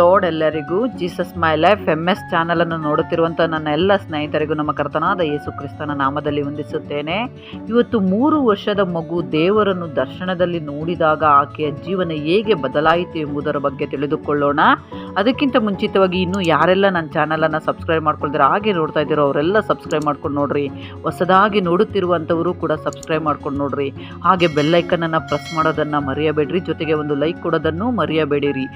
Load ಎಲ್ಲರಿಗೂ Jesus my life M S ಚಾನಲನ್ನು ನೋಡುತ್ತಿರುವಂಥ ನನ್ನ ಎಲ್ಲ ಸ್ನೇಹಿತರಿಗೂ ನಮ್ಮ ಕರ್ತನಾದ ಯೇಸು ಕ್ರಿಸ್ತನ ನಾಮದಲ್ಲಿ ವಂದಿಸುತ್ತೇನೆ. ಇವತ್ತು ಮೂರು ವರ್ಷದ ಮಗು ದೇವರನ್ನು ದರ್ಶನದಲ್ಲಿ ನೋಡಿದಾಗ ಆಕೆಯ ಜೀವನ ಹೇಗೆ ಬದಲಾಯಿತು ಎಂಬುದರ ಬಗ್ಗೆ ತಿಳಿದುಕೊಳ್ಳೋಣ. ಅದಕ್ಕಿಂತ ಮುಂಚಿತವಾಗಿ ಇನ್ನೂ ಯಾರೆಲ್ಲ ನನ್ನ ಚಾನಲನ್ನು ಸಬ್ಸ್ಕ್ರೈಬ್ ಮಾಡ್ಕೊಳ್ತಾರೆ ಹಾಗೆ ನೋಡ್ತಾ ಇದ್ದೀರೋ ಅವರೆಲ್ಲ ಸಬ್ಸ್ಕ್ರೈಬ್ ಮಾಡ್ಕೊಂಡು ನೋಡ್ರಿ. ಹೊಸದಾಗಿ ನೋಡುತ್ತಿರುವಂಥವರು ಕೂಡ ಸಬ್ಸ್ಕ್ರೈಬ್ ಮಾಡ್ಕೊಂಡು ನೋಡ್ರಿ. ಹಾಗೆ ಬೆಲ್ಲೈಕನನ್ನು ಪ್ರೆಸ್ ಮಾಡೋದನ್ನು ಮರೆಯಬೇಡ್ರಿ. ಜೊತೆಗೆ ಒಂದು ಲೈಕ್ ಕೊಡೋದನ್ನು ಮರೆಯಬೇಡಿರಿ.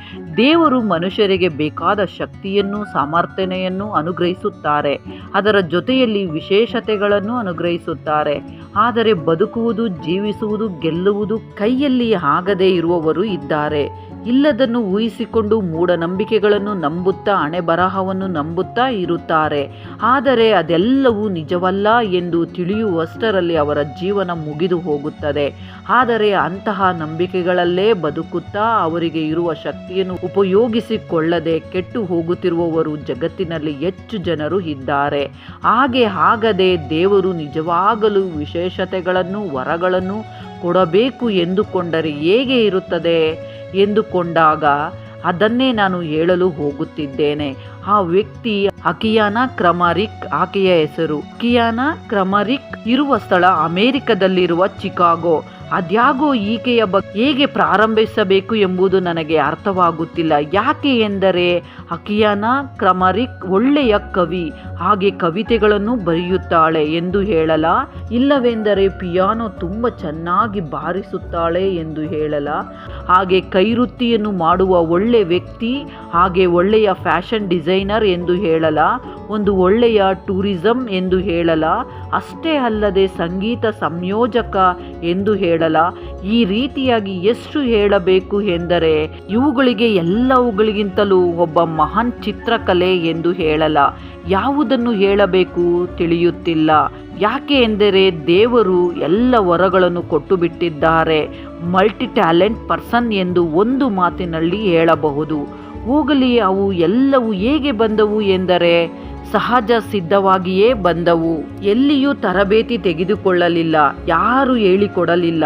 ದೇವರು ಮನುಷ್ಯರಿಗೆ ಬೇಕಾದ ಶಕ್ತಿಯನ್ನು ಸಾಮರ್ಥ್ಯನೆಯನ್ನು ಅನುಗ್ರಹಿಸುತ್ತಾರೆ. ಅದರ ಜೊತೆಯಲ್ಲಿ ವಿಶೇಷತೆಗಳನ್ನು ಅನುಗ್ರಹಿಸುತ್ತಾರೆ. ಆದರೆ ಬದುಕುವುದು, ಜೀವಿಸುವುದು, ಗೆಲ್ಲುವುದು ಕೈಯಲ್ಲಿ ಆಗದೇ ಇರುವವರು ಇದ್ದಾರೆ. ಇಲ್ಲದನ್ನು ಊಹಿಸಿಕೊಂಡು ಮೂಢನಂಬಿಕೆಗಳನ್ನು ನಂಬುತ್ತಾ ಹಣೆ ಬರಹವನ್ನು ನಂಬುತ್ತಾ ಇರುತ್ತಾರೆ. ಆದರೆ ಅದೆಲ್ಲವೂ ನಿಜವಲ್ಲ ಎಂದು ತಿಳಿಯುವಷ್ಟರಲ್ಲಿ ಅವರ ಜೀವನ ಮುಗಿದು ಹೋಗುತ್ತದೆ. ಆದರೆ ಅಂತಹ ನಂಬಿಕೆಗಳಲ್ಲೇ ಬದುಕುತ್ತಾ ಅವರಿಗೆ ಇರುವ ಶಕ್ತಿಯನ್ನು ಉಪಯೋಗಿಸಿಕೊಳ್ಳದೆ ಕೆಟ್ಟು ಹೋಗುತ್ತಿರುವವರು ಜಗತ್ತಿನಲ್ಲಿ ಹೆಚ್ಚು ಜನರು ಇದ್ದಾರೆ. ಹಾಗೆ ಆಗದೆ ದೇವರು ನಿಜವಾಗಲೂ ವಿಶೇಷತೆಗಳನ್ನು, ವರಗಳನ್ನು ಕೊಡಬೇಕು ಎಂದುಕೊಂಡರೆ ಹೇಗೆ ಇರುತ್ತದೆ? ಎಂದುಕೊಂಡಾಗ ಅದನ್ನೇ ನಾನು ಹೇಳಲು ಹೋಗುತ್ತಿದ್ದೇನೆ. ಆ ವ್ಯಕ್ತಿ ಅಕಿಯಾನ ಕ್ರಮರಿಕ್ ಆಕೆಯ ಹೆಸರು. ಅಕಿಯಾನ ಕ್ರಮರಿಕ್ ಇರುವ ಸ್ಥಳ ಅಮೆರಿಕದಲ್ಲಿರುವ ಚಿಕಾಗೋ. ಅದ್ಯಾಗೋ ಈಕೆಯ ಬಗ್ಗೆ ಹೇಗೆ ಪ್ರಾರಂಭಿಸಬೇಕು ಎಂಬುದು ನನಗೆ ಅರ್ಥವಾಗುತ್ತಿಲ್ಲ. ಯಾಕೆ ಎಂದರೆ ಅಕಿಯಾನ ಕ್ರಮರಿಕ್ ಒಳ್ಳೆಯ ಕವಿ, ಹಾಗೆ ಕವಿತೆಗಳನ್ನು ಬರೆಯುತ್ತಾಳೆ ಎಂದು ಹೇಳಲ, ಇಲ್ಲವೆಂದರೆ ಪಿಯಾನೋ ತುಂಬ ಚೆನ್ನಾಗಿ ಬಾರಿಸುತ್ತಾಳೆ ಎಂದು ಹೇಳಲ, ಹಾಗೆ ಕೈವೃತ್ತಿಯನ್ನು ಮಾಡುವ ಒಳ್ಳೆ ವ್ಯಕ್ತಿ, ಹಾಗೆ ಒಳ್ಳೆಯ ಫ್ಯಾಷನ್ ಡಿಸೈನರ್ ಎಂದು ಹೇಳಲ, ಒಂದು ಒಳ್ಳೆಯ ಟೂರಿಸಂ ಎಂದು ಹೇಳಲ, ಅಷ್ಟೇ ಅಲ್ಲದೆ ಸಂಗೀತ ಸಂಯೋಜಕ ಎಂದು ಹೇಳಲ ಈ ರೀತಿಯಾಗಿ ಎಷ್ಟು ಹೇಳಬೇಕು ಎಂದರೆ ಇವುಗಳಿಗೆ ಎಲ್ಲವುಗಳಿಗಿಂತಲೂ ಒಬ್ಬ ಮಹಾನ್ ಚಿತ್ರಕಲೆ ಎಂದು ಹೇಳಲ ಯಾವುದನ್ನು ಹೇಳಬೇಕು ತಿಳಿಯುತ್ತಿಲ್ಲ. ಯಾಕೆ ಎಂದರೆ ದೇವರು ಎಲ್ಲ ವರಗಳನ್ನು ಕೊಟ್ಟು ಬಿಟ್ಟಿದ್ದಾರೆ ಮಲ್ಟಿ ಟ್ಯಾಲೆಂಟ್ ಪರ್ಸನ್ ಎಂದು ಒಂದು ಮಾತಿನಲ್ಲಿ ಹೇಳಬಹುದು. ಹೋಗಲಿ, ಅವು ಎಲ್ಲವೂ ಹೇಗೆ ಬಂದವು ಎಂದರೆ ಸಹಜ ಸಿದ್ಧವಾಗಿಯೇ ಬಂದವು. ಎಲ್ಲಿಯೂ ತರಬೇತಿ ತೆಗೆದುಕೊಳ್ಳಲಿಲ್ಲ, ಯಾರು ಹೇಳಿಕೊಡಲಿಲ್ಲ.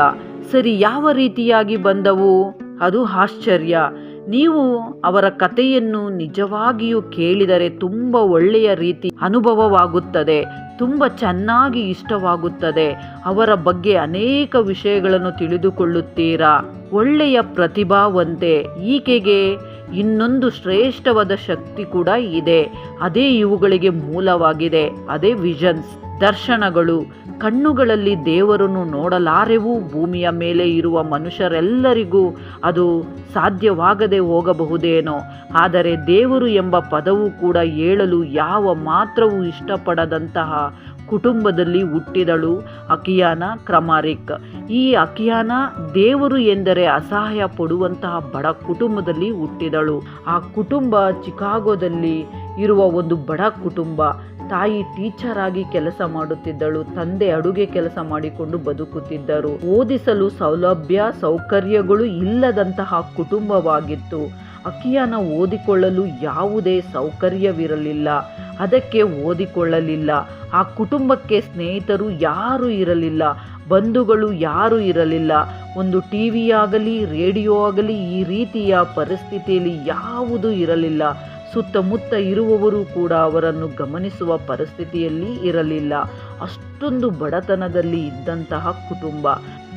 ಸರಿ, ಯಾವ ರೀತಿಯಾಗಿ ಬಂದವು? ಅದು ಆಶ್ಚರ್ಯ. ನೀವು ಅವರ ಕಥೆಯನ್ನು ನಿಜವಾಗಿಯೂ ಕೇಳಿದರೆ ತುಂಬ ಒಳ್ಳೆಯ ರೀತಿ ಅನುಭವವಾಗುತ್ತದೆ, ತುಂಬ ಚೆನ್ನಾಗಿ ಇಷ್ಟವಾಗುತ್ತದೆ. ಅವರ ಬಗ್ಗೆ ಅನೇಕ ವಿಷಯಗಳನ್ನು ತಿಳಿದುಕೊಳ್ಳುತ್ತೀರಾ? ಒಳ್ಳೆಯ ಪ್ರತಿಭಾವಂತೆ, ಈಕೆಗೆ ಇನ್ನೊಂದು ಶ್ರೇಷ್ಠವಾದ ಶಕ್ತಿ ಕೂಡ ಇದೆ. ಅದೇ ಇವುಗಳಿಗೆ ಮೂಲವಾಗಿದೆ. ಅದೇ ವಿಷನ್ಸ್, ದರ್ಶನಗಳು. ಕಣ್ಣುಗಳಲ್ಲಿ ದೇವರನ್ನು ನೋಡಲಾರೆವು. ಭೂಮಿಯ ಮೇಲೆ ಇರುವ ಮನುಷ್ಯರೆಲ್ಲರಿಗೂ ಅದು ಸಾಧ್ಯವಾಗದೆ ಹೋಗಬಹುದೇನೋ. ಆದರೆ ದೇವರು ಎಂಬ ಪದವು ಕೂಡ ಹೇಳಲು ಯಾವ ಮಾತ್ರವೂ ಇಷ್ಟಪಡದಂತಹ ಕುಟುಂಬದಲ್ಲಿ ಹುಟ್ಟಿದಳು ಅಕಿಯಾನ ಕ್ರಮಾರಿಕ್. ಈ ಅಕಿಯಾನ ದೇವರು ಎಂದರೆ ಅಸಹಾಯ ಪಡುವಂತಹ ಬಡ ಕುಟುಂಬದಲ್ಲಿ ಹುಟ್ಟಿದಳು. ಆ ಕುಟುಂಬ ಚಿಕಾಗೋದಲ್ಲಿ ಇರುವ ಒಂದು ಬಡ ಕುಟುಂಬ. ತಾಯಿ ಟೀಚರ್ ಆಗಿ ಕೆಲಸ ಮಾಡುತ್ತಿದ್ದಳು, ತಂದೆ ಅಡುಗೆ ಕೆಲಸ ಮಾಡಿಕೊಂಡು ಬದುಕುತ್ತಿದ್ದರು. ಓದಿಸಲು ಸೌಲಭ್ಯ, ಸೌಕರ್ಯಗಳು ಇಲ್ಲದಂತಹ ಕುಟುಂಬವಾಗಿತ್ತು. ಅಕಿಯಾನ ಓದಿಕೊಳ್ಳಲು ಯಾವುದೇ ಸೌಕರ್ಯವಿರಲಿಲ್ಲ. ಅದಕ್ಕೆ ಓದಿಕೊಳ್ಳಲಿಲ್ಲ. ಆ ಕುಟುಂಬಕ್ಕೆ ಸ್ನೇಹಿತರು ಯಾರೂ ಇರಲಿಲ್ಲ. ಬಂಧುಗಳು ಯಾರೂ ಇರಲಿಲ್ಲ. ಒಂದು ಟಿ ಆಗಲಿ ರೇಡಿಯೋ ಆಗಲಿ ಈ ರೀತಿಯ ಪರಿಸ್ಥಿತಿಯಲ್ಲಿ ಯಾವುದೂ ಇರಲಿಲ್ಲ. ಸುತ್ತಮುತ್ತ ಇರುವವರು ಕೂಡ ಅವರನ್ನು ಗಮನಿಸುವ ಪರಿಸ್ಥಿತಿಯಲ್ಲಿ ಇರಲಿಲ್ಲ. ಅಷ್ಟೊಂದು ಬಡತನದಲ್ಲಿ ಇದ್ದಂತಹ ಕುಟುಂಬ.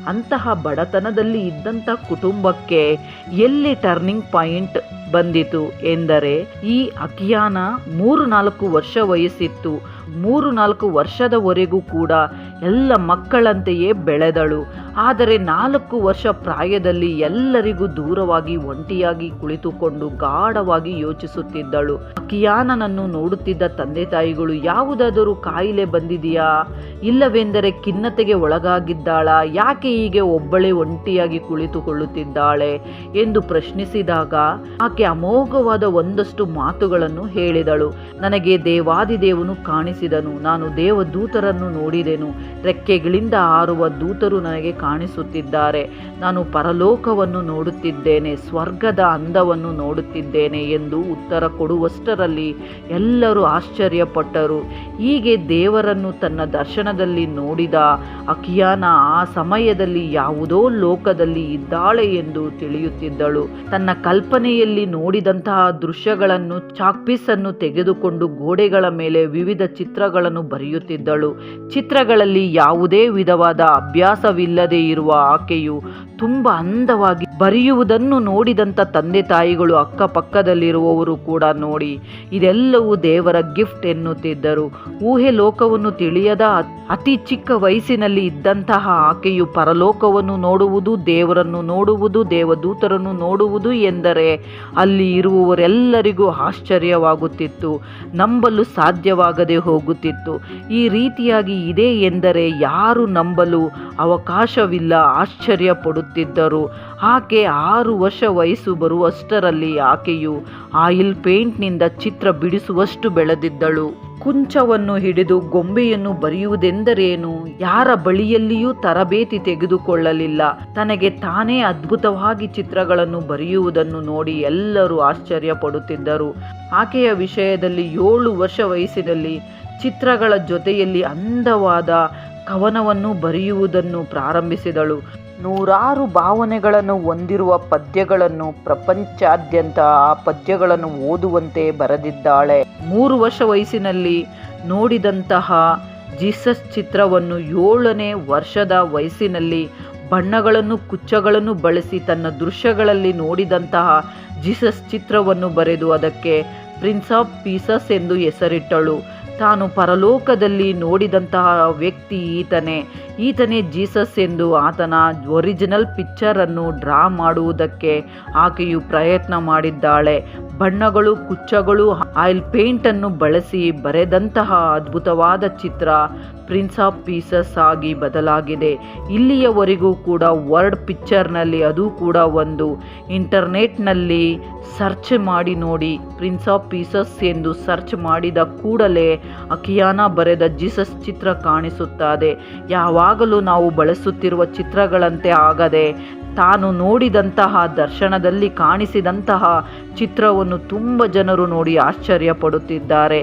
ಅಂತಹ ಬಡತನದಲ್ಲಿ ಇದ್ದಂಥ ಕುಟುಂಬಕ್ಕೆ ಎಲ್ಲಿ ಟರ್ನಿಂಗ್ ಪಾಯಿಂಟ್ ಬಂದಿತು ಎಂದರೆ ಈ ಅಕಿಯಾನ ಮೂರು ನಾಲ್ಕು ವರ್ಷ ವಯಸ್ಸಿತ್ತು. ಮೂರು ನಾಲ್ಕು ವರ್ಷದವರೆಗೂ ಕೂಡ ಎಲ್ಲ ಮಕ್ಕಳಂತೆಯೇ ಬೆಳೆದಳು. ಆದರೆ ನಾಲ್ಕು ವರ್ಷ ಪ್ರಾಯದಲ್ಲಿ ಎಲ್ಲರಿಗೂ ದೂರವಾಗಿ ಒಂಟಿಯಾಗಿ ಕುಳಿತುಕೊಂಡು ಗಾಢವಾಗಿ ಯೋಚಿಸುತ್ತಿದ್ದಳು. ಕಿಯಾನನನ್ನು ನೋಡುತ್ತಿದ್ದ ತಂದೆ ತಾಯಿಗಳು, ಯಾವುದಾದರೂ ಕಾಯಿಲೆ ಬಂದಿದೆಯಾ? ಇಲ್ಲವೆಂದರೆ ಖಿನ್ನತೆಗೆ ಒಳಗಾಗಿದ್ದಾಳ? ಯಾಕೆ ಹೀಗೆ ಒಬ್ಬಳೇ ಒಂಟಿಯಾಗಿ ಕುಳಿತುಕೊಳ್ಳುತ್ತಿದ್ದಾಳೆ? ಎಂದು ಪ್ರಶ್ನಿಸಿದಾಗ ಆಕೆ ಅಮೋಘವಾದ ಒಂದಷ್ಟು ಮಾತುಗಳನ್ನು ಹೇಳಿದಳು. ನನಗೆ ದೇವಾದಿದೇವನು ಕಾಣಿಸಿ ತಿಳಿಸಿದನು ನಾನು ದೇವದೂತರನ್ನು ನೋಡಿದೆನು. ರೆಕ್ಕೆಗಳಿಂದ ಹಾರುವ ದೂತರು ನನಗೆ ಕಾಣಿಸುತ್ತಿದ್ದಾರೆ. ನಾನು ಪರಲೋಕವನ್ನು ನೋಡುತ್ತಿದ್ದೇನೆ, ಸ್ವರ್ಗದ ಅಂದವನ್ನು ನೋಡುತ್ತಿದ್ದೇನೆ ಎಂದು ಉತ್ತರ ಕೊಡುವಷ್ಟರಲ್ಲಿ ಎಲ್ಲರೂ ಆಶ್ಚರ್ಯಪಟ್ಟರು. ಹೀಗೆ ದೇವರನ್ನು ತನ್ನ ದರ್ಶನದಲ್ಲಿ ನೋಡಿದ ಅಕಿಯಾನ ಆ ಸಮಯದಲ್ಲಿ ಯಾವುದೋ ಲೋಕದಲ್ಲಿ ಇದ್ದಾಳೆ ಎಂದು ತಿಳಿಯುತ್ತಿದ್ದಳು. ತನ್ನ ಕಲ್ಪನೆಯಲ್ಲಿ ನೋಡಿದಂತಹ ದೃಶ್ಯಗಳನ್ನು ಚಾಕ್ಪೀಸನ್ನು ತೆಗೆದುಕೊಂಡು ಗೋಡೆಗಳ ಮೇಲೆ ವಿವಿಧ ಚಿತ್ರಗಳನ್ನು ಬರೆಯುತ್ತಿದ್ದಳು. ಚಿತ್ರಗಳಲ್ಲಿ ಯಾವುದೇ ವಿಧವಾದ ಅಭ್ಯಾಸವಿಲ್ಲದೆ ಇರುವ ಆಕೆಯು ತುಂಬ ಅಂದವಾಗಿ ಬರೆಯುವುದನ್ನು ನೋಡಿದಂಥ ತಂದೆ ತಾಯಿಗಳು ಅಕ್ಕಪಕ್ಕದಲ್ಲಿರುವವರು ಕೂಡ ನೋಡಿ, ಇದೆಲ್ಲವೂ ದೇವರ ಗಿಫ್ಟ್ ಎನ್ನುತ್ತಿದ್ದರು. ಊಹೆ ಲೋಕವನ್ನು ತಿಳಿಯದ ಅತಿ ಚಿಕ್ಕ ವಯಸ್ಸಿನಲ್ಲಿ ಇದ್ದಂತಹ ಆಕೆಯು ಪರಲೋಕವನ್ನು ನೋಡುವುದು, ದೇವರನ್ನು ನೋಡುವುದು, ದೇವದೂತರನ್ನು ನೋಡುವುದು ಎಂದರೆ ಅಲ್ಲಿ ಇರುವವರೆಲ್ಲರಿಗೂ ಆಶ್ಚರ್ಯವಾಗುತ್ತಿತ್ತು, ನಂಬಲು ಸಾಧ್ಯವಾಗದೆ ಹೋಗುತ್ತಿತ್ತು. ಈ ರೀತಿಯಾಗಿ ಇದೆ ಎಂದರೆ ಯಾರು ನಂಬಲು ಅವಕಾಶವಿಲ್ಲ ಆಶ್ಚರ್ಯ ಪಡುತ್ತಿದ್ದರು ಆಕೆ ಆರು ವರ್ಷ ವಯಸ್ಸು ಬರುವಷ್ಟರಲ್ಲಿ ಆಕೆಯು ಆಯಿಲ್ ಪೇಂಟ್ನಿಂದ ಚಿತ್ರ ಬಿಡಿಸುವಷ್ಟು ಬೆಳೆದಿದ್ದಳು. ಕುಂಚವನ್ನು ಹಿಡಿದು ಗೊಂಬೆಯನ್ನು ಬರೆಯುವುದೆಂದರೇನು? ಯಾರ ಬಳಿಯಲ್ಲಿಯೂ ತರಬೇತಿ ತೆಗೆದುಕೊಳ್ಳಲಿಲ್ಲ. ತನಗೆ ತಾನೇ ಅದ್ಭುತವಾಗಿ ಚಿತ್ರಗಳನ್ನು ಬರೆಯುವುದನ್ನು ನೋಡಿ ಎಲ್ಲರೂ ಆಶ್ಚರ್ಯ ಪಡುತ್ತಿದ್ದರು ಆಕೆಯ ವಿಷಯದಲ್ಲಿ ಏಳು ವರ್ಷ ವಯಸ್ಸಿನಲ್ಲಿ ಚಿತ್ರಗಳ ಜೊತೆಯಲ್ಲಿ ಅಂದವಾದ ಕವನವನ್ನು ಬರೆಯುವುದನ್ನು ಪ್ರಾರಂಭಿಸಿದಳು. ನೂರಾರು ಭಾವನೆಗಳನ್ನು ಹೊಂದಿರುವ ಪದ್ಯಗಳನ್ನು ಪ್ರಪಂಚಾದ್ಯಂತ ಆ ಪದ್ಯಗಳನ್ನು ಓದುವಂತೆ ಬರೆದಿದ್ದಾಳೆ. ಮೂರು ವರ್ಷ ವಯಸ್ಸಿನಲ್ಲಿ ನೋಡಿದಂತಹ ಜೀಸಸ್ ಚಿತ್ರವನ್ನು ಏಳನೇ ವರ್ಷದ ವಯಸ್ಸಿನಲ್ಲಿ ಬಣ್ಣಗಳನ್ನು, ಕುಚ್ಚಗಳನ್ನು ಬಳಸಿ ತನ್ನ ದೃಶ್ಯಗಳಲ್ಲಿ ನೋಡಿದಂತಹ ಜೀಸಸ್ ಚಿತ್ರವನ್ನು ಬರೆದು ಅದಕ್ಕೆ ಪ್ರಿನ್ಸ್ ಆಫ್ ಪೀಸಸ್ ಎಂದು ಹೆಸರಿಟ್ಟಳು. ತಾನು ಪರಲೋಕದಲ್ಲಿ ನೋಡಿದಂತಹ ವ್ಯಕ್ತಿ ಈತನೇ. ಈತನೇ ಜೀಸಸ್ ಎಂದು ಆತನ ಒರಿಜಿನಲ್ ಪಿಕ್ಚರನ್ನು ಡ್ರಾ ಮಾಡುವುದಕ್ಕೆ ಆಕೆಯು ಪ್ರಯತ್ನ ಮಾಡಿದ್ದಾಳೆ. ಬಣ್ಣಗಳು, ಕುಚ್ಚಗಳು, ಆಯಿಲ್ ಪೇಂಟನ್ನು ಬಳಸಿ ಬರೆದಂತಹ ಅದ್ಭುತವಾದ ಚಿತ್ರ ಪ್ರಿನ್ಸ್ ಆಫ್ ಪೀಸಸ್ ಆಗಿ ಬದಲಾಗಿದೆ. ಇಲ್ಲಿಯವರೆಗೂ ಕೂಡ ವರ್ಡ್ ಪಿಕ್ಚರ್ನಲ್ಲಿ ಅದು ಕೂಡ ಒಂದು. ಇಂಟರ್ನೆಟ್ನಲ್ಲಿ ಸರ್ಚ್ ಮಾಡಿ ನೋಡಿ ಪ್ರಿನ್ಸ್ ಆಫ್ ಪೀಸಸ್ ಎಂದು ಸರ್ಚ್ ಮಾಡಿದ ಕೂಡಲೇ ಅಕಿಯಾನ ಬರೆದ ಜೀಸಸ್ ಚಿತ್ರ ಕಾಣಿಸುತ್ತದೆ. ಯಾವಾಗಲೂ ನಾವು ಬಳಸುತ್ತಿರುವ ಚಿತ್ರಗಳಂತೆ ಆಗದೆ ತಾನು ನೋಡಿದಂತಹ ದರ್ಶನದಲ್ಲಿ ಕಾಣಿಸಿದಂತಹ ಚಿತ್ರವನ್ನು ತುಂಬ ಜನರು ನೋಡಿ ಆಶ್ಚರ್ಯ ಪಡುತ್ತಿದ್ದಾರೆ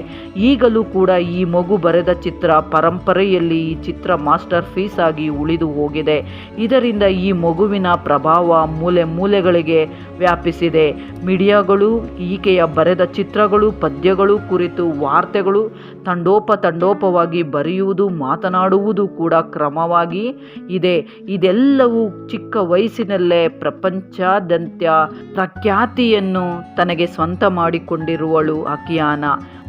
ಈಗಲೂ ಕೂಡ ಈ ಮಗು ಬರೆದ ಚಿತ್ರ ಪರಂಪರೆಯಲ್ಲಿ ಈ ಚಿತ್ರ ಮಾಸ್ಟರ್ ಫೀಸ್ ಆಗಿ ಉಳಿದು ಹೋಗಿದೆ. ಇದರಿಂದ ಈ ಮಗುವಿನ ಪ್ರಭಾವ ಮೂಲೆ ಮೂಲೆಗಳಿಗೆ ವ್ಯಾಪಿಸಿದೆ. ಮೀಡಿಯಾಗಳು, ಈಕೆಯ ಬರೆದ ಚಿತ್ರಗಳು, ಪದ್ಯಗಳು ಕುರಿತು ವಾರ್ತೆಗಳು ತಂಡೋಪ ತಂಡೋಪವಾಗಿ ಬರೆಯುವುದು, ಮಾತನಾಡುವುದು ಕೂಡ ಕ್ರಮವಾಗಿ ಇದೆ. ಇದೆಲ್ಲವೂ ಚಿಕ್ಕ ವಯಸ್ಸಿನಲ್ಲೇ ಪ್ರಪಂಚಾದ್ಯಂತ ಪ್ರಖ್ಯಾತಿಯನ್ನು ತನಗೆ ಸ್ವಂತ ಮಾಡಿಕೊಂಡಿರುವಳು ಅಕಿಯಾನ.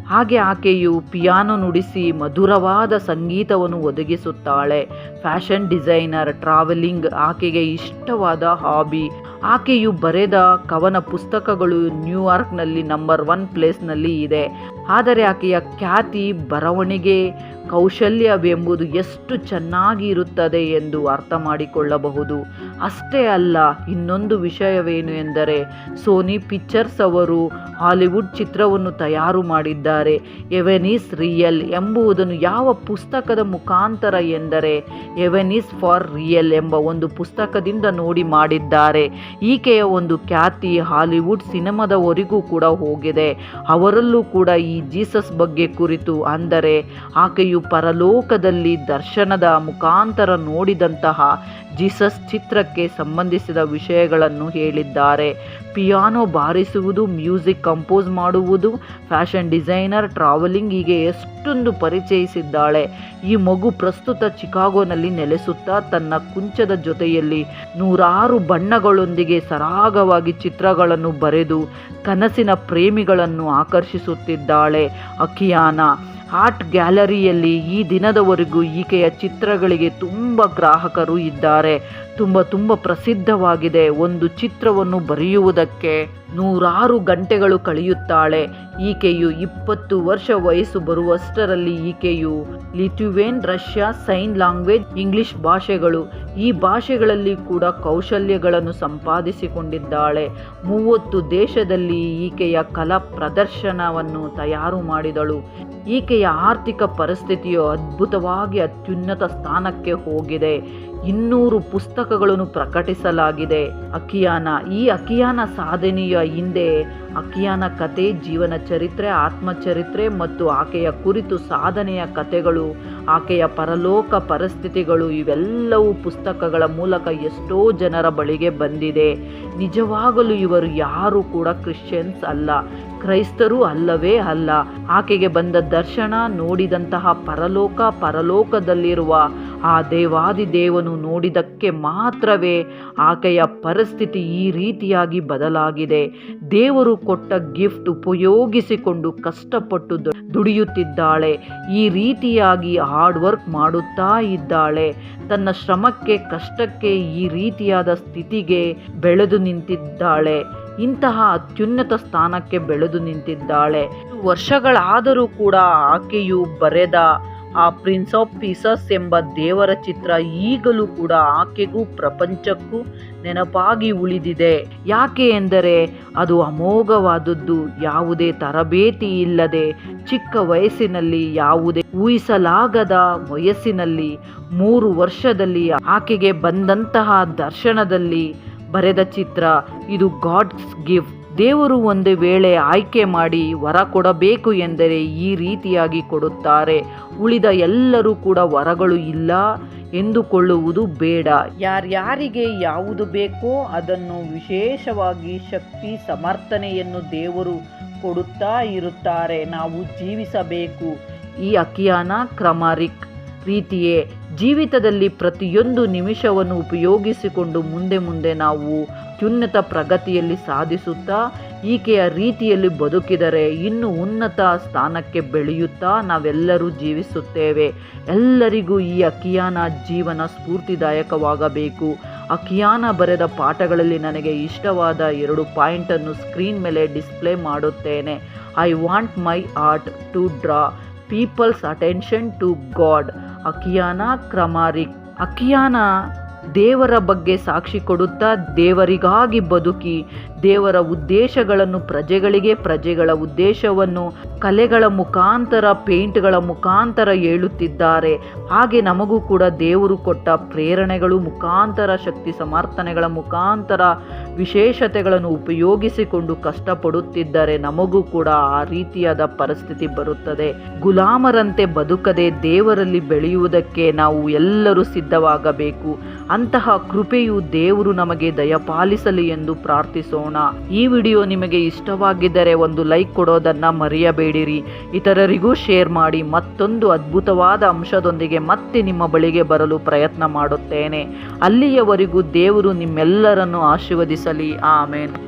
ಹಾಗೆ ಆಕೆಯು ಪಿಯಾನೋ ನುಡಿಸಿ ಮಧುರವಾದ ಸಂಗೀತವನ್ನು ಒದಗಿಸುತ್ತಾಳೆ. ಫ್ಯಾಷನ್ ಡಿಸೈನರ್, ಟ್ರಾವೆಲಿಂಗ್ ಆಕೆಗೆ ಇಷ್ಟವಾದ ಹಾಬಿ. ಆಕೆಯು ಬರೆದ ಕವನ ಪುಸ್ತಕಗಳು ನ್ಯೂಯಾರ್ಕ್ನಲ್ಲಿ ನಂಬರ್ ಒನ್ ಪ್ಲೇಸ್ನಲ್ಲಿ ಇದೆ. ಆದರೆ ಆಕೆಯ ಖ್ಯಾತಿ ಬರವಣಿಗೆ ಕೌಶಲ್ಯವೆಂಬುದು ಎಷ್ಟು ಚೆನ್ನಾಗಿ ಇರುತ್ತದೆ ಎಂದು ಅರ್ಥ ಮಾಡಿಕೊಳ್ಳಬಹುದು. ಅಷ್ಟೇ ಅಲ್ಲ, ಇನ್ನೊಂದು ವಿಷಯವೇನು ಎಂದರೆ, ಸೋನಿ ಪಿಕ್ಚರ್ಸ್ ಅವರು ಹಾಲಿವುಡ್ ಚಿತ್ರವನ್ನು ತಯಾರು ಮಾಡಿದ್ದಾರೆ. ಎವೆನಿಸ್ ರಿಯಲ್ ಎಂಬುದನ್ನು ಯಾವ ಪುಸ್ತಕದ ಮುಖಾಂತರ ಎಂದರೆ, ಎವೆನಿಸ್ ಫಾರ್ ರಿಯಲ್ ಎಂಬ ಒಂದು ಪುಸ್ತಕದಿಂದ ನೋಡಿ ಮಾಡಿದ್ದಾರೆ. ಈಕೆಯ ಒಂದು ಖ್ಯಾತಿ ಹಾಲಿವುಡ್ ಸಿನಿಮಾದವರೆಗೂ ಕೂಡ ಹೋಗಿದೆ. ಅವರಲ್ಲೂ ಕೂಡ ಈ ಜೀಸಸ್ ಬಗ್ಗೆ ಕುರಿತು ಅಂದರೆ ಆಕೆಯು ಪರಲೋಕದಲ್ಲಿ ದರ್ಶನದ ಮುಖಾಂತರ ನೋಡಿದಂತಹ ಜೀಸಸ್ ಚಿತ್ರಕ್ಕೆ ಸಂಬಂಧಿಸಿದ ವಿಷಯಗಳನ್ನು ಹೇಳಿದ್ದಾರೆ. ಪಿಯಾನೋ ಬಾರಿಸುವುದು, ಮ್ಯೂಸಿಕ್ ಕಂಪೋಸ್ ಮಾಡುವುದು, ಫ್ಯಾಷನ್ ಡಿಸೈನರ್ ಟ್ರಾವೆಲಿಂಗ್ ಹೀಗೆ ಎಷ್ಟೊಂದು ಪರಿಚಯಿಸಿದ್ದಾಳೆ. ಈ ಮಗು ಪ್ರಸ್ತುತ ಚಿಕಾಗೋನಲ್ಲಿ ನೆಲೆಸುತ್ತಾ ತನ್ನ ಕುಂಚದ ಜೊತೆಯಲ್ಲಿ ನೂರಾರು ಬಣ್ಣಗಳೊಂದಿಗೆ ಸರಾಗವಾಗಿ ಚಿತ್ರಗಳನ್ನು ಬರೆದು ಕನಸಿನ ಪ್ರೇಮಿಗಳನ್ನು ಆಕರ್ಷಿಸುತ್ತಿದ್ದಾಳೆ. ಅಕಿಯಾನ ಆರ್ಟ್ ಗ್ಯಾಲರಿಯಲ್ಲಿ ಈ ದಿನದವರೆಗೂ ಈಕೆಯ ಚಿತ್ರಗಳಿಗೆ ತುಂಬ ಗ್ರಾಹಕರು ಇದ್ದಾರೆ. ತುಂಬ ತುಂಬ ಪ್ರಸಿದ್ಧವಾಗಿದೆ. ಒಂದು ಚಿತ್ರವನ್ನು ಬರೆಯುವುದಕ್ಕೆ ನೂರಾರು ಗಂಟೆಗಳು ಕಳೆಯುತ್ತಾಳೆ. ಈಕೆಯು ಇಪ್ಪತ್ತು ವರ್ಷ ವಯಸ್ಸು ಬರುವಷ್ಟರಲ್ಲಿ ಈಕೆಯು Lithuanian, Russia, sign language, English ಭಾಷೆಗಳು, ಈ ಭಾಷೆಗಳಲ್ಲಿ ಕೂಡ ಕೌಶಲ್ಯಗಳನ್ನು ಸಂಪಾದಿಸಿಕೊಂಡಿದ್ದಾಳೆ. ಮೂವತ್ತು ದೇಶದಲ್ಲಿ ಈಕೆಯ ಕಲಾ ಪ್ರದರ್ಶನವನ್ನು ತಯಾರು ಮಾಡಿದಳು. ಈಕೆಯ ಆರ್ಥಿಕ ಪರಿಸ್ಥಿತಿಯು ಅದ್ಭುತವಾಗಿ ಅತ್ಯುನ್ನತ ಸ್ಥಾನಕ್ಕೆ ಹೋಗಿದೆ. ಇನ್ನೂರು ಪುಸ್ತಕಗಳನ್ನು ಪ್ರಕಟಿಸಲಾಗಿದೆ. ಅಕಿಯಾನ ಈ ಅಕಿಯಾನ ಸಾಧನೆಯ ಹಿಂದೆ ಅಕಿಯಾನ ಕತೆ ಜೀವನ ಚರಿತ್ರೆ, ಆತ್ಮಚರಿತ್ರೆ ಮತ್ತು ಆಕೆಯ ಕುರಿತು ಸಾಧನೆಯ ಕತೆಗಳು ಆಕೆಯ ಪರಲೋಕ ಪರಿಸ್ಥಿತಿಗಳು ಇವೆಲ್ಲವೂ ಪುಸ್ತಕಗಳ ಮೂಲಕ ಎಷ್ಟೋ ಜನರ ಬಳಿಗೆ ಬಂದಿದೆ. ನಿಜವಾಗಲೂ ಇವರು ಯಾರು ಕೂಡ ಕ್ರಿಶ್ಚಿಯನ್ಸ್ ಅಲ್ಲ, ಕ್ರೈಸ್ತರು ಅಲ್ಲವೇ ಅಲ್ಲ. ಆಕೆಗೆ ಬಂದ ದರ್ಶನ, ನೋಡಿದಂತಹ ಪರಲೋಕ, ಪರಲೋಕದಲ್ಲಿರುವ ಆ ದೇವಾದಿ ದೇವನು ನೋಡಿದಕ್ಕೆ ಮಾತ್ರವೇ ಆಕೆಯ ಪರಿಸ್ಥಿತಿ ಈ ರೀತಿಯಾಗಿ ಬದಲಾಗಿದೆ. ದೇವರು ಕೊಟ್ಟ ಗಿಫ್ಟ್ ಉಪಯೋಗಿಸಿಕೊಂಡು ಕಷ್ಟಪಟ್ಟು ದುಡಿಯುತ್ತಿದ್ದಾಳೆ. ಈ ರೀತಿಯಾಗಿ ಹಾರ್ಡ್ ವರ್ಕ್ ಮಾಡುತ್ತಾ ಇದ್ದಾಳೆ. ತನ್ನ ಶ್ರಮಕ್ಕೆ ಕಷ್ಟಕ್ಕೆ ಈ ರೀತಿಯಾದ ಸ್ಥಿತಿಗೆ ಬೆಳೆದು ನಿಂತಿದ್ದಾಳೆ. ಇಂತಹ ಅತ್ಯುನ್ನತ ಸ್ಥಾನಕ್ಕೆ ಬೆಳೆದು ನಿಂತಿದ್ದಾಳೆ. ವರ್ಷಗಳಾದರೂ ಕೂಡ ಆಕೆಯು ಬರೆದ ಆ ಪ್ರಿನ್ಸ್ ಆಫ್ ಪೀಸಸ್ ಎಂಬ ದೇವರ ಚಿತ್ರ ಈಗಲೂ ಕೂಡ ಆಕೆಗೂ ಪ್ರಪಂಚಕ್ಕೂ ನೆನಪಾಗಿ ಉಳಿದಿದೆ. ಯಾಕೆ ಎಂದರೆ ಅದು ಅಮೋಘವಾದದ್ದು, ಯಾವುದೇ ತರಬೇತಿ ಇಲ್ಲದೆ ಚಿಕ್ಕ ವಯಸ್ಸಿನಲ್ಲಿ ಯಾವುದೇ ಊಹಿಸಲಾಗದ ವಯಸ್ಸಿನಲ್ಲಿ ಮೂರು ವರ್ಷದಲ್ಲಿ ಆಕೆಗೆ ಬಂದಂತಹ ದರ್ಶನದಲ್ಲಿ ಬರೆದ ಚಿತ್ರ ಇದು ಗಾಡ್ಸ್ ಗಿಫ್ಟ್ ದೇವರು ಒಂದು ವೇಳೆ ಆಯ್ಕೆ ಮಾಡಿ ವರ ಕೊಡಬೇಕು ಎಂದರೆ ಈ ರೀತಿಯಾಗಿ ಕೊಡುತ್ತಾರೆ. ಉಳಿದ ಎಲ್ಲರೂ ಕೂಡ ವರಗಳು ಇಲ್ಲ ಎಂದುಕೊಳ್ಳುವುದು ಬೇಡ. ಯಾರ್ಯಾರಿಗೆ ಯಾವುದು ಬೇಕೋ ಅದನ್ನು ವಿಶೇಷವಾಗಿ ಶಕ್ತಿ, ಸಮರ್ಥನೆಯನ್ನು ದೇವರು ಕೊಡುತ್ತಾ ಇರುತ್ತಾರೆ. ನಾವು ಜೀವಿಸಬೇಕು. ಈ ಅಕಿಯಾನ ಕ್ರಮಾರಿಕ್. ರೀತಿಯೇ ಜೀವಿತದಲ್ಲಿ ಪ್ರತಿಯೊಂದು ನಿಮಿಷವನ್ನು ಉಪಯೋಗಿಸಿಕೊಂಡು ಮುಂದೆ ಮುಂದೆ ನಾವು ಅತ್ಯುನ್ನತ ಪ್ರಗತಿಯಲ್ಲಿ ಸಾಧಿಸುತ್ತಾ, ಈಕೆಯ ರೀತಿಯಲ್ಲಿ ಬದುಕಿದರೆ ಇನ್ನು ಉನ್ನತ ಸ್ಥಾನಕ್ಕೆ ಬೆಳೆಯುತ್ತಾ ನಾವೆಲ್ಲರೂ ಜೀವಿಸುತ್ತೇವೆ. ಎಲ್ಲರಿಗೂ ಈ ಅಕಿಯಾನ ಜೀವನ ಸ್ಫೂರ್ತಿದಾಯಕವಾಗಬೇಕು. ಅಕಿಯಾನ ಬರೆದ ಪಾಠಗಳಲ್ಲಿ ನನಗೆ ಇಷ್ಟವಾದ ಎರಡು ಪಾಯಿಂಟನ್ನು ಸ್ಕ್ರೀನ್ ಮೇಲೆ ಡಿಸ್ಪ್ಲೇ ಮಾಡುತ್ತೇನೆ. I want my art to draw people's attention to God Akiane Kramarik Akiane ದೇವರ ಬಗ್ಗೆ ಸಾಕ್ಷಿ ಕೊಡುತ್ತಾ ದೇವರಿಗಾಗಿ ಬದುಕಿ. ದೇವರ ಉದ್ದೇಶಗಳನ್ನು ಪ್ರಜೆಗಳಿಗೆ, ಪ್ರಜೆಗಳ ಉದ್ದೇಶವನ್ನು ಕಲೆಗಳ ಮುಖಾಂತರ, ಪೇಂಟ್ಗಳ ಮುಖಾಂತರ ಹೇಳುತ್ತಿದ್ದಾರೆ. ಹಾಗೆ ನಮಗೂ ಕೂಡ ದೇವರು ಕೊಟ್ಟ ಪ್ರೇರಣೆಗಳು ಮುಖಾಂತರ, ಶಕ್ತಿ ಸಮರ್ಥನೆಗಳ ಮುಖಾಂತರ ವಿಶೇಷತೆಗಳನ್ನು ಉಪಯೋಗಿಸಿಕೊಂಡು ಕಷ್ಟಪಡುತ್ತಿದ್ದರೆ ನಮಗೂ ಕೂಡ ಆ ರೀತಿಯಾದ ಪರಿಸ್ಥಿತಿ ಬರುತ್ತದೆ. ಗುಲಾಮರಂತೆ ಬದುಕದೆ ದೇವರಲ್ಲಿ ಬೆಳೆಯುವುದಕ್ಕೆ ನಾವು ಎಲ್ಲರೂ ಸಿದ್ಧವಾಗಬೇಕು. ಅಂತಹ ಕೃಪೆಯು ದೇವರು ನಮಗೆ ದಯಪಾಲಿಸಲಿ ಎಂದು ಪ್ರಾರ್ಥಿಸೋಣ. ಈ ವಿಡಿಯೋ ನಿಮಗೆ ಇಷ್ಟವಾಗಿದ್ದರೆ ಒಂದು ಲೈಕ್ ಕೊಡೋದನ್ನ ಮರೆಯಬೇಡಿರಿ. ಇತರರಿಗೂ ಶೇರ್ ಮಾಡಿ ಮತ್ತೊಂದು ಅದ್ಭುತವಾದ ಅಂಶದೊಂದಿಗೆ ಮತ್ತೆ ನಿಮ್ಮ ಬಳಿಗೆ ಬರಲು ಪ್ರಯತ್ನ ಮಾಡುತ್ತೇನೆ. ಅಲ್ಲಿಯವರೆಗೂ ದೇವರು ನಿಮ್ಮೆಲ್ಲರನ್ನು ಆಶೀರ್ವದಿಸಲಿ. ಆಮೇನ್.